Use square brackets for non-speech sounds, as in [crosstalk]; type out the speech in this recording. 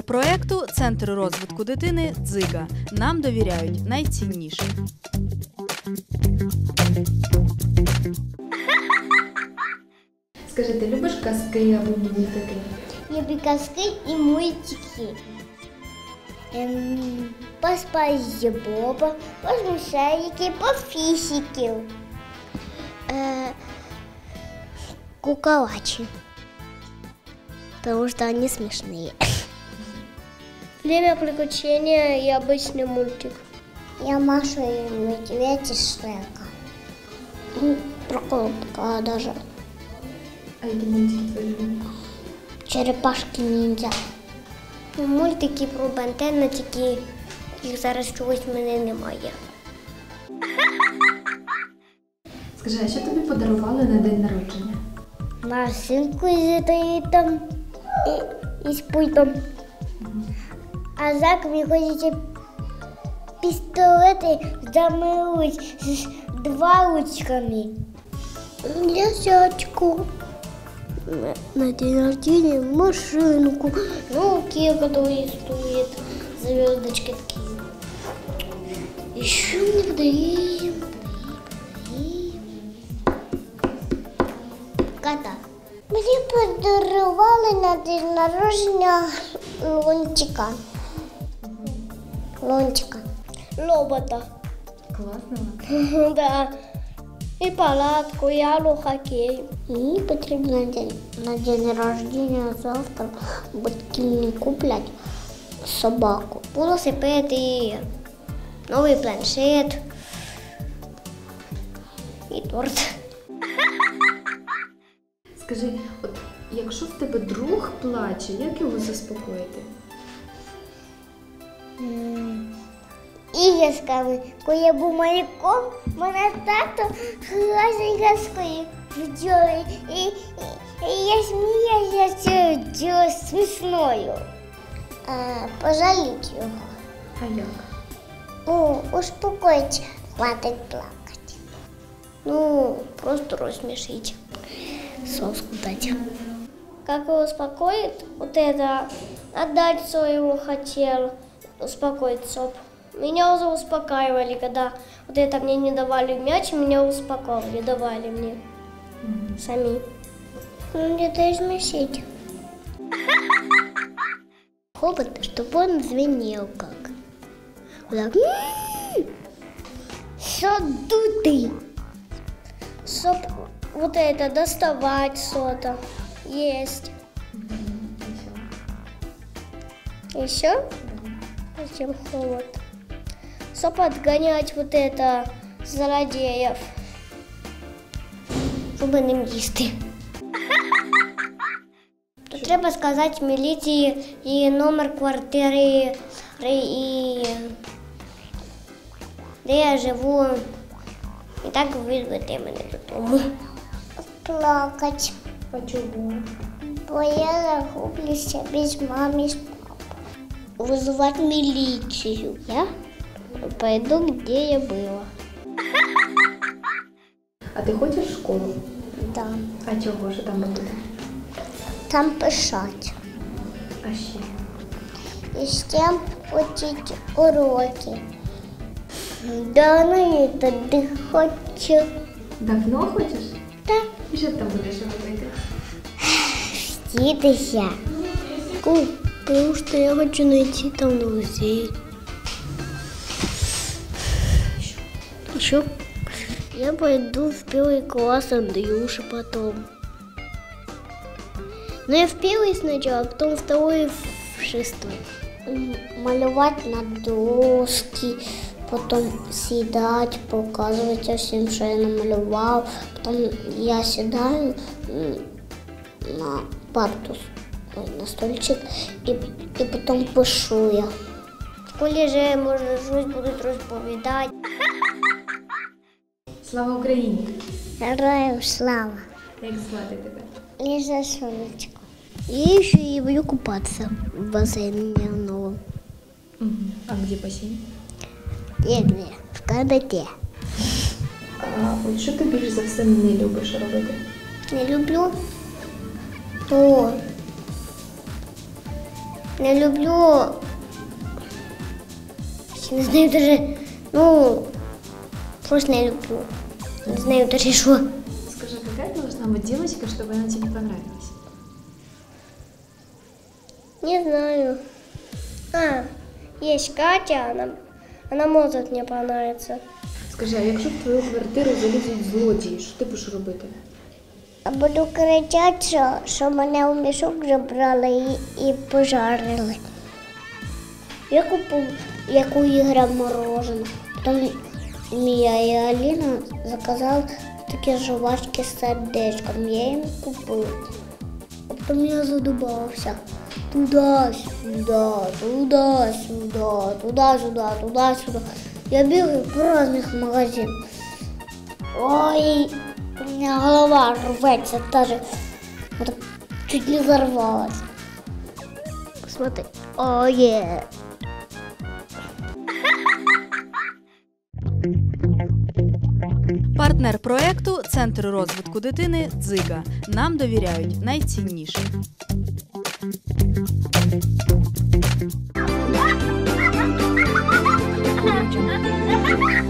Партнер проекту Центр розвитку дитини Дзига. Нам довіряють найцінніше. Скажи, ти любиш казки або мультики? Люблю казки і мультики. Ем, по Спайзі Боба, по фісиків. Е, куколачи. Потому что они смешные. Время приключения и обычный мультик. Я Маша и медведь из Шрека. Ну, Про колобка даже. А які мультики твої? Черепашки ниндзя. Мультики про бентена, тільки їх зараз чогось в мене немає. [laughs] Скажи, а що тобі подарували на день народження? Машинку з там і, і з пультом. А зак мені хочеться пістолети замилуть з два ручками. Я зятьку. На день рождения машинку, руки, которые стоят, звездочки такие. Еще мне подарили, Кота. Мені подарували на день народження лончика. Лончика. робота. Класно. [laughs] Да. І палатку, і алу-хокей. Мені потрібно на день, на день рождення завтра батьки мені куплять собаку. Велосипед і новий планшет. І торт. Скажи, от якщо в тебе друг плаче, як його заспокоїти? Іграшками. Коли я був малюком, мене тато грозить бджоли. І, і, і я сміялася цією смішною. Е, пожаліть його. А як? Ну, успокоїть, хватить плакати. Ну, просто рассмешить. Соску дать. Как его успокоит, вот это отдать своего хотел, успокоить соп. Меня уже успокаивали, когда вот это мне не давали мяч, меня успокоили, давали мне сами. Ну, где-то измесить. Хобот, чтобы он звенел как. Вот так. Що дутий? Чтоб вот это доставать что-то, есть. Еще? Зачем холод? Чтоб отгонять вот это злодеев. Щоб не їсти. То треба сказати міліції і номер квартири, і де я живу. І так визвати мене додому. Плакать. А чого? Бо я загублюся без мами. Вызывать милицию. Я пойду, где я была. [laughs] А ти хочеш в школу? Да. А чого що там робити? Там писать. А ще? І з тим учить уроки. Да, ну я туди хочу. Давно хочеш? Так. І що ти там будеш робити? Вчитися. Потому что я хочу найти там друзей. Еще я пойду в первый класс Андрюша потом. Но я в первый сначала, а потом второй в шестой. М, Малювати на доски, потім сідати, показувати всім, що я намалював. Потім я сідаю м, на парту, ой, на стульчик, і, і потім пишу я. В школі же може щось будуть розповідати. [laughs] Слава Україні! Героям слава! Як звати тебе? Ліза сонечко. Я еще и люблю купаться в бассейне новом. Угу. А де басейн? Где? В канаті. А от що ти більш за все не любиш робити? Не люблю. То Не люблю. Ще не знаю даже. Ну, просто не люблю. Не знаю даже что. Скажи, какая должна быть девочка, чтобы она тебе понравилась? Не знаю. А, есть Катя, она, она может мне понравиться. Скажи, а якщо в твою квартиру залізуть злодії, що ти будеш робити? Буду кричати, що, мене у мішок забрали і, і пожарили. Я купив, як у Ігоря. Потім Мія і Аліна заказали такі жвачки з сердечком. Я їм купив. А потім я задумався. Туда, сюда, туда, сюда, туда, сюда, туда, сюда. Я бегаю по разных магазинах. Ой, у меня голова рвется даже. Вот чуть не взорвалась. Посмотри. Ой, Партнер проекту Центр розвитку дитини Дзига. Нам довіряють найцінніше. [laughs]